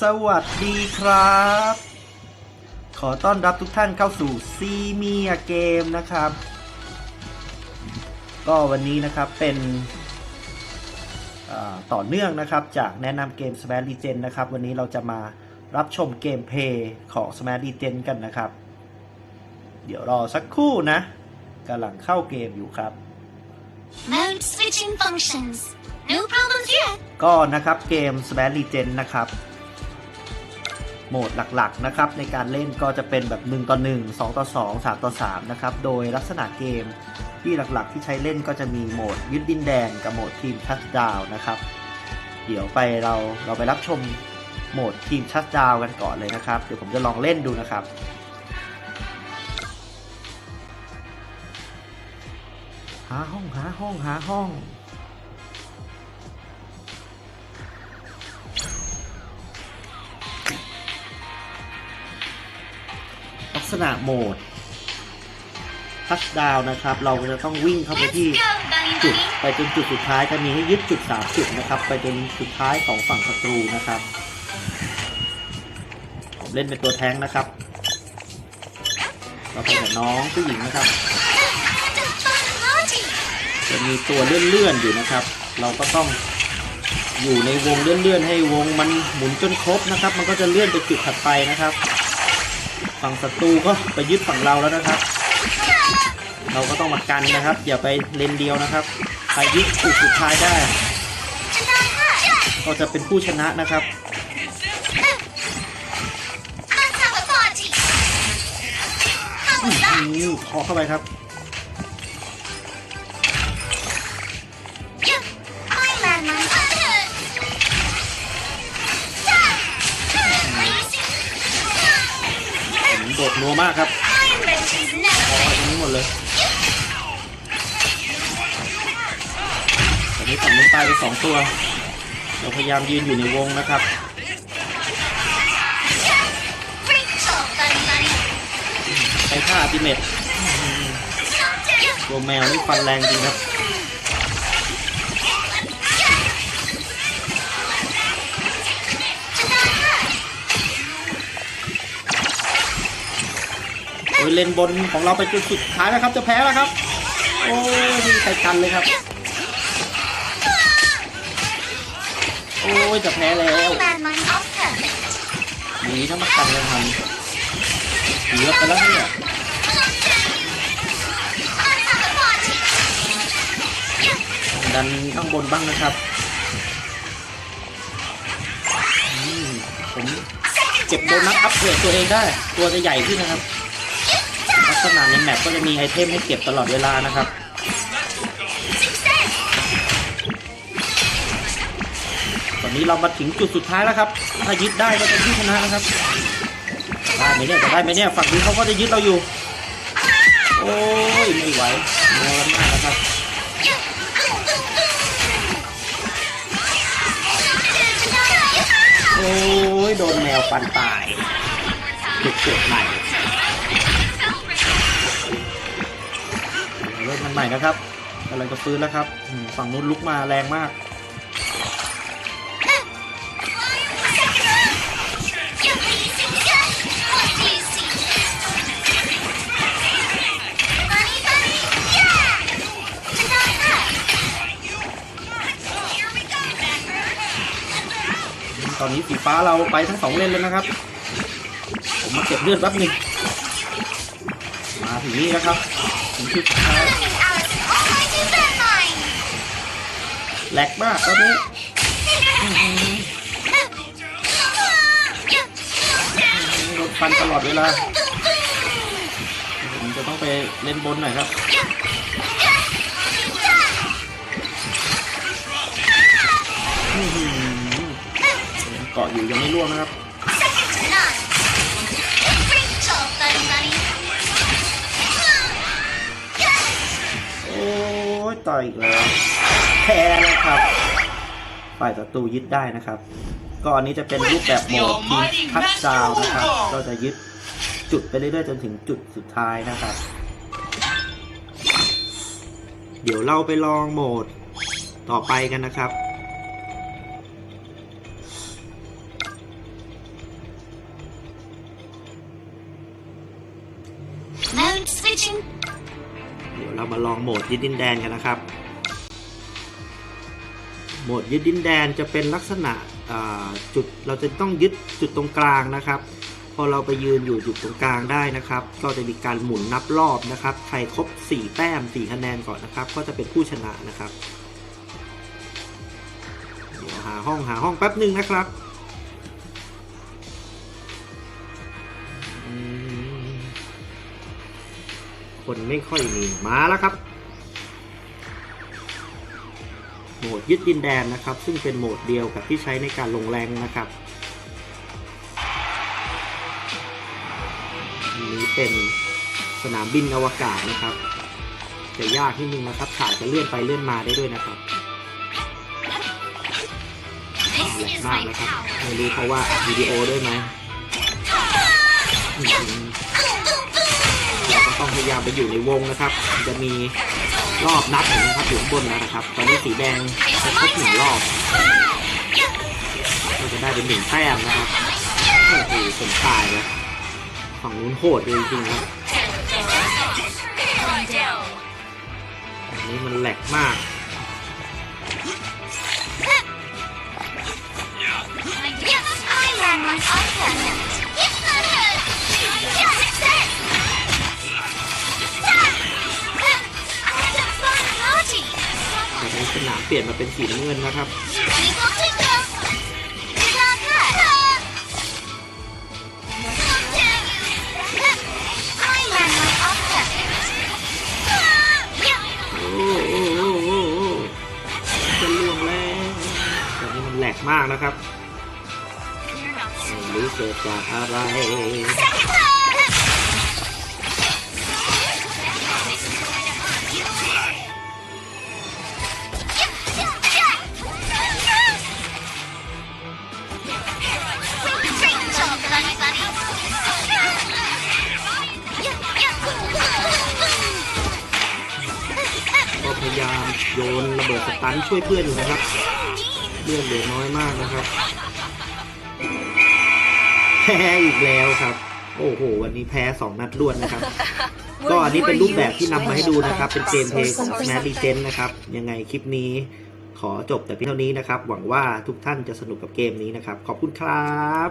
สวัสดีครับ ขอต้อนรับทุกท่านเข้าสู่ซีเมียเกมนะครับ ก็วันนี้นะครับเป็นอ่าต่อเนื่องนะครับจากแนะนำเกม Smash Legend นะครับ วันนี้เราจะมารับชมเกมเพลย์ของ Smash Legend กันนะครับ เดี๋ยวรอสักครู่นะกำลังเข้าเกมอยู่ครับ Mode switching functions. No problems yet. ก็นะครับเกม Smash Legend นะครับ โหมดหลักๆนะครับในการเล่นก็จะเป็นแบบ1ต่อ1 2ต่อ2 3ต่อ3นะครับโดยลักษณะเกมที่หลักๆ ที่ใช้เล่นก็จะมีโหมดยึดดินแดนกับโหมดทีมทัชดาวนะครับ เดี๋ยวไปเราเราไปรับชมโหมดทีมทัชดาวกันก่อนเลยนะครับ เดี๋ยวผมจะลองเล่นดูนะครับหาห้องหาห้องหาห้อง ษณะโหมดทัชดาวนะครับ เราจะต้องวิ่งเข้าไป Let's ที่ go, bunny จุด bunny. ไปจนจุดสุดท้ายจะมีให้ยึดจุดสามจุดนะครับ ไปจนสุดท้ายของฝั่งศัตรูนะครับผมเล่นเป็นตัวแท้งนะครับ เราเป็นกับน้องผู้หญิงนะครับ The fun party. จะมีตัวเลื่อนๆอยู่นะครับ เราก็ต้องอยู่ในวงเลื่อนๆให้วงมันหมุนจนครบนะครับ มันก็จะเลื่อนไปจุดถัดไปนะครับ ฝั่งศัตรูก็ไปยึดฝั่งเราแล้วนะครับ เราก็ต้องมากันนะครับ อย่าไปเลนเดียวนะครับใครยึดจุดสุดท้ายได้ ก็จะเป็นผู้ชนะนะครับนี่ขอเข้าไปครับ นัวมากครับพอกตรงนี้หมดเลยตอนนี้ฝั่งนู้นตายไปสองตัว เราพยายามยืนอยู่ในวงนะครับ Great job, bunny bunny. ใช้ท่าอัติเมตตัวแมวนี่ฟันแรงจริงครับ ยเลนบนของเราไปจุดสุดท้ายแล้วครับจะแพ้แล้วครับ โอ้ยใครกันเลยครับ โอ้ยจะแพ้แล้วหนีทั้งมากันเลยทันหนีแล้วไปแล้วเนี่ยดันข้างบนบ้างนะครับอืมผมเก็บโบนัสอัพเกรดตัวเองได้ ตัวจะใหญ่ขึ้นนะครับ ลักษณะในแมปก็จะมีไอเทมให้เก็บตลอดเวลานะครับตอนนี้เรามาถึงจุดสุดท้ายแล้วครับ ถ้ายึดได้ก็จะที่ชนะนะครับ ได้ไหมเนี่ยจะได้ไหมเนี่ย ฝั่งนี้เขาก็จะยึดเราอยู่ โอ้ยไม่ไหวโมนมากนะครับโอ้ยโดนแมวฟันตายเก็บเก็บใหม่เริ่ ใหม่นะครับกำลังจะฟื้นแล้วครับฝั่งนู้นลุกมาแรงมาก ตอนนี้สีฟ้าเราไปทั้งสองเลนเลยนะครับ ผมมาเก็บเลือดแป๊บหนึงมาถึงนี่แล้วครับถึงจุดสุดท้ แหลกมากตอนนี้โดนฟันตลอดเวลา ผมจะต้องไปเล่นบนหน่อยครับเกาะอยู่ยังไม่ร่วงนะครับโอ้ยต่อยอีกแล้ว แพ้นะครับ ฝ่ายศัตรูยึดได้นะครับ ก็อันนี้จะเป็นรูปแบบโหมดทีทัชดาวนะครับ ก็จะยึดจุดไปเรื่อยๆจนถึงจุดสุดท้ายนะครับ เดี๋ยวเราไปลองโหมดต่อไปกันนะครับเดี๋ยวเรามาลองโหมดยึดดินแดนกันนะครับ โหมดยึดดินแดนจะเป็นลักษณะจุดเราจะต้องยึดจุดตรงกลางนะครับ พอเราไปยืนอยู่จุดตรงกลางได้นะครับ ก็จะมีการหมุนนับรอบนะครับใครครบ 4 แต้ม 4 คะแนนก่อนนะครับ ก็จะเป็นผู้ชนะนะครับเดี๋ยวหาห้องหาห้องแป๊บหนึ่งนะครับคนไม่ค่อยมีมาแล้วครับ โหมดยึดดินแดนนะครับ ซึ่งเป็นโหมดเดียวกับที่ใช้ในการลงแรงนะครับอันนี้เป็นสนามบินอวกาศนะครับจะยากนิดนึงนะครับฉากจะเลื่อนไปเลื่อนมาได้ด้วยนะครับแหลกมากนะครับไม่รู้เพราะว่าวิดีโอด้วยไหมอืมเราก็ต้องพยายามไปอยู่ในวงนะครับ จะมี รอบนับเห็นไหมครับอยู่ข้างบนแล้วนะครับ ตอนนี้สีแดงจะครบหนึ่งรอบก็จะได้เป็นหนึ่งแต้มนะครับโอ้โหผมตายแล้วฝั่งนู้นโหดเลยจริงครับอันนี้มันแหลกมาก สนามเปลี่ยนมาเป็นสีน้ำเงินนะครับโอ้โอ้โอ้โอ้โอ้จะล่วงแล้วแต่นี่มันแหลกมากนะครับไม่รู้เกิดจากอะไร ตันช่วยเพื่อนอยู่นะครับเลือดเหลือน้อยมากนะครับแพ้อีกแล้วครับ โอ้โห วันนี้แพ้สองนัดรวดนะครับ ก็อันนี้เป็นรูปแบบที่นำมาให้ดูนะครับ เป็นเกมเพลย์ของ Snap Legend นะครับ ยังไงคลิปนี้ขอจบแต่เพียงเท่านี้นะครับ หวังว่าทุกท่านจะสนุกกับเกมนี้นะครับ ขอบคุณครับ